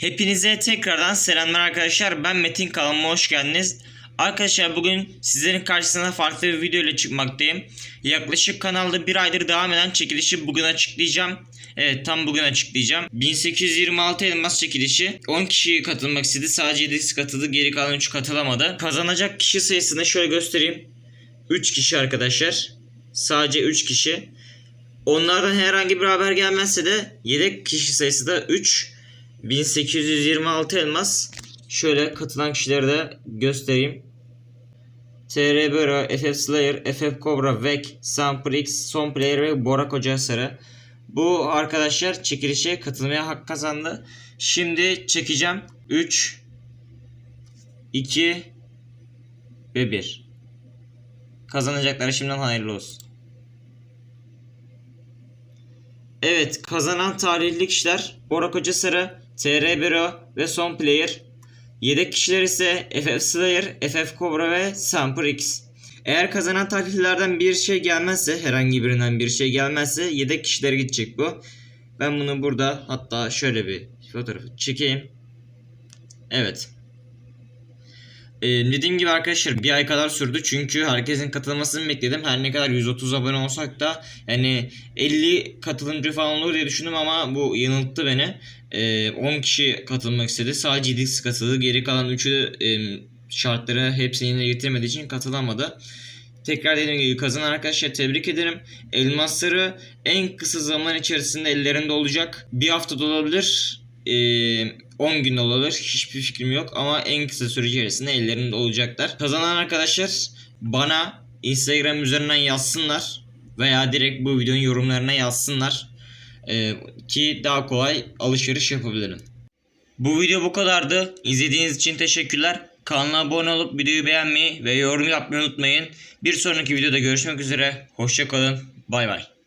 Hepinize tekrardan selamlar arkadaşlar. Ben Metin kanalıma hoş geldiniz. Arkadaşlar bugün sizlerin karşısına farklı bir video ile çıkmaktayım. Yaklaşık kanalda bir aydır devam eden çekilişi bugün açıklayacağım. Evet tam bugün açıklayacağım. 1826 elmas çekilişi. 10 kişi katılmak istedi. Sadece 7'si katıldı. Geri kalan 3 katılamadı. Kazanacak kişi sayısını şöyle göstereyim. 3 kişi arkadaşlar. Sadece 3 kişi. Onlardan herhangi bir haber gelmezse de yedek kişi sayısı da 3. 1826 elmas. Şöyle katılan kişileri de göstereyim. TR Bero, FF Slayer, FF Cobra, Vek, Samprix, Son Player ve Bora Koca Sarı. Bu arkadaşlar çekilişe katılmaya hak kazandı. Şimdi çekeceğim. 3 2 ve 1. Kazanacakları şimdiden hayırlı olsun. Evet kazanan tarihli kişiler Bora Koca Sarı, TR Bero ve Son Player. Yedek kişiler ise FF Slayer, FF Cobra ve Samper X. Eğer kazanan tarihlilerden bir şey gelmezse, herhangi birinden bir şey gelmezse yedek kişilere gidecek bu. Ben bunu burada hatta şöyle bir fotoğrafı çekeyim. Evet. Ee, dediğim gibi arkadaşlar bir ay kadar sürdü çünkü herkesin katılmasını bekledim. Her ne kadar 130 abone olsak da yani 50 katılımcı falan olur diye düşündüm ama bu yanılttı beni. Ee, 10 kişi katılmak istedi. Sadece 7 kişi katıldı. Geri kalan 3'ü e, şartları hepsini yerine getirmediği için katılamadı. Tekrar dediğim gibi kazanan arkadaşlar tebrik ederim. Elmasları en kısa zaman içerisinde ellerinde olacak. Bir haftada olabilir. Ee, 10 gün olabilir. Hiçbir fikrim yok ama en kısa süre içerisinde ellerinde olacaklar. Kazanan arkadaşlar bana Instagram üzerinden yazsınlar veya direkt bu videonun yorumlarına yazsınlar Ee, ki daha kolay alışveriş yapabilirim. Bu video bu kadardı. İzlediğiniz için teşekkürler. Kanala abone olup videoyu beğenmeyi ve yorum yapmayı unutmayın. Bir sonraki videoda görüşmek üzere. Hoşçakalın. Bay bay.